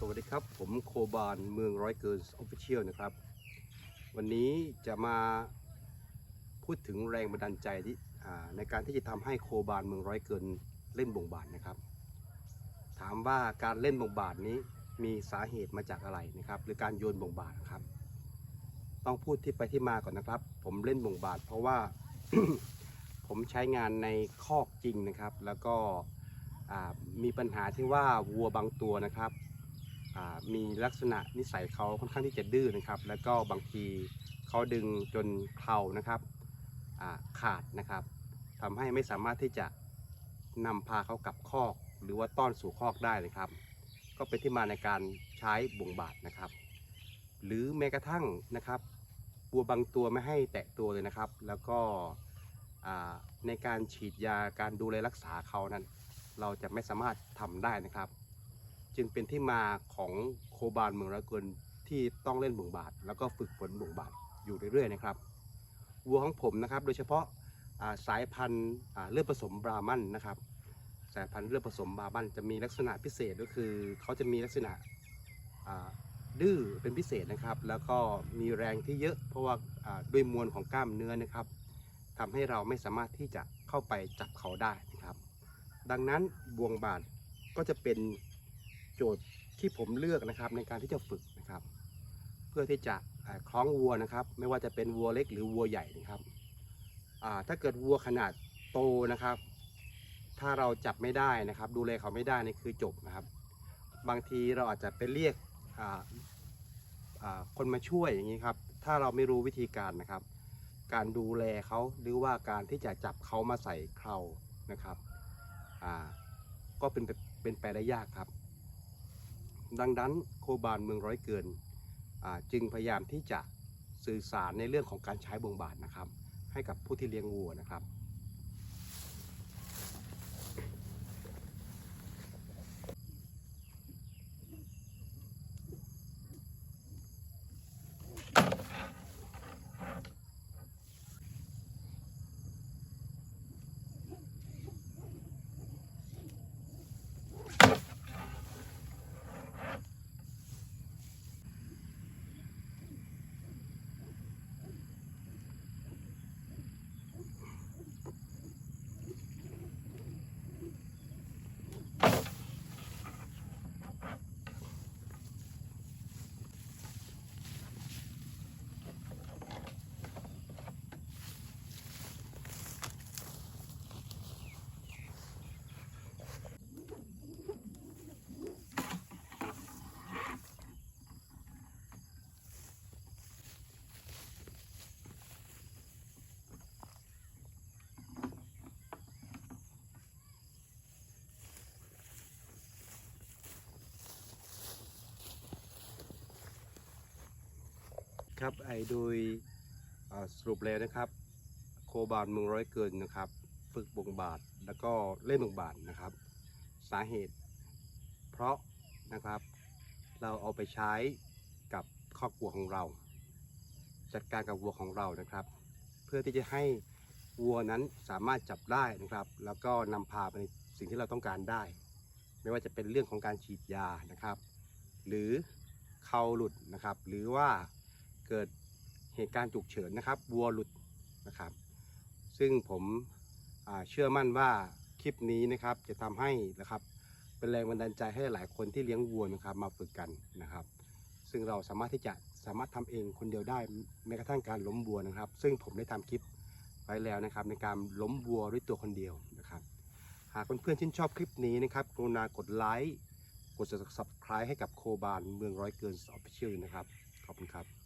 สวัสดีครับ ผมโคบานเมืองร้อยเกินออฟฟิเชียลนะครับ วันนี้จะมาพูดถึงแรงบันดาลใจที่ในการที่จะทำให้โคบานเมืองร้อยเกินเล่นบงบาทนะครับ ถามว่าการเล่นบงบาทนี้มีสาเหตุมาจากอะไรนะครับ หรือการโยนบงบาทนะครับ ต้องพูดที่ไปที่มาก่อนนะครับ ผมเล่นบงบาทเพราะว่าผมใช้งานในคอกจริงนะครับ แล้วก็มีปัญหาที่ว่าวัวบางตัวนะครับ มีลักษณะนิสัยเขาค่อนข้างที่จะดื้อนะครับ แล้วก็บางทีเขาดึงจนเครานะครับขาดนะครับทำให้ไม่สามารถที่จะนำพาเขากลับคอก หรือว่าต้อนสู่คอกได้นะครับ ก็เป็นที่มาในการใช้บ่งบาทนะครับ หรือแม้กระทั่งนะครับวัวบางตัวไม่ให้แตะตัวเลยนะครับ แล้วก็ในการฉีดยาการดูแลรักษาเขานั้น เราจะไม่สามารถทำได้นะครับ จึงเป็นที่มาของโคบานเมืองระกินที่ต้องเล่นบ่งบาท แล้วก็ฝึกฝนบ่งบาทอยู่เรื่อยๆนะครับวัวของผมนะครับ โดยเฉพาะาสายพันธุ์เลือดผสมบรามันนะครับ สายพันธุ์เลือดผสมบรามันจะมีลักษณะพิเศษก็คือเขาจะมีลักษณะดื้อเป็นพิเศษนะครับ แล้วก็มีแรงที่เยอะเพราะว่าอ่าด้วยมวลของกล้ามเนื้อนะครับทำให้เราไม่สามารถที่จะเข้าไปจับเขาได้นะครับ ดังนั้นบวงบาทก็จะเป็น โจทย์ที่ผมเลือกนะครับในการที่จะฝึกนะครับ เพื่อที่จะคล้องวัวนะครับ ไม่ว่าจะเป็นวัวเล็กหรือวัวใหญ่นะครับถ้าเกิดวัวขนาดโตนะครับ ถ้าเราจับไม่ได้นะครับ ดูแลเขาไม่ได้นี่คือจบนะครับ บางทีเราอาจจะไปเรียกคนมาช่วยอย่างนี้ครับถ้าเราไม่รู้วิธีการนะครับ การดูแลเขาหรือว่าการที่จะจับเขามาใส่เครานะครับก็เป็นเป็นไปได้ยากครับ ดังนั้นโคบาลเมืองร้อยเกินอ่าจึงพยายามที่จะสื่อสารในเรื่องของการใช้บงบาทนะครับ ให้กับผู้ที่เลี้ยงวัวนะครับ ครับไอ้โดยสรุปแล้วนะครับ โคบานเมืองร้อยเกินนะครับฝึกบงบาทแล้วก็เล่นบงบาทนะครับ สาเหตุ เพราะนะครับ เราเอาไปใช้กับครอบครัวของเรา จัดการกับวัวของเรานะครับ เพื่อที่จะให้วัวนั้นสามารถจับได้นะครับ แล้วก็นำพาไปในสิ่งที่เราต้องการได้ ไม่ว่าจะเป็นเรื่องของการฉีดยานะครับ หรือเขาหลุดนะครับ หรือว่า เกิดเหตุการณ์ฉุกเฉินนะครับวัวหลุดนะครับ ซึ่งผมเชื่อมั่นว่าคลิปนี้นะครับจะทำให้นะครับเป็นแรงบันดาลใจให้หลายคนที่เลี้ยงวัวนะครับมาฝึกกันนะครับ ซึ่งเราสามารถที่จะสามารถทำเองคนเดียวได้แม้กระทั่งการล้มวัวนะครับ ซึ่งผมได้ทำคลิปไว้แล้วนะครับ ในการล้มวัวด้วยตัวคนเดียวนะครับ หากเพื่อนๆชื่นชอบคลิปนี้นะครับกรุณากดไลค์กด subscribe ให้กับโคบานเมืองร้อยเกินออฟฟิเชียลนะครับ ขอบคุณครับ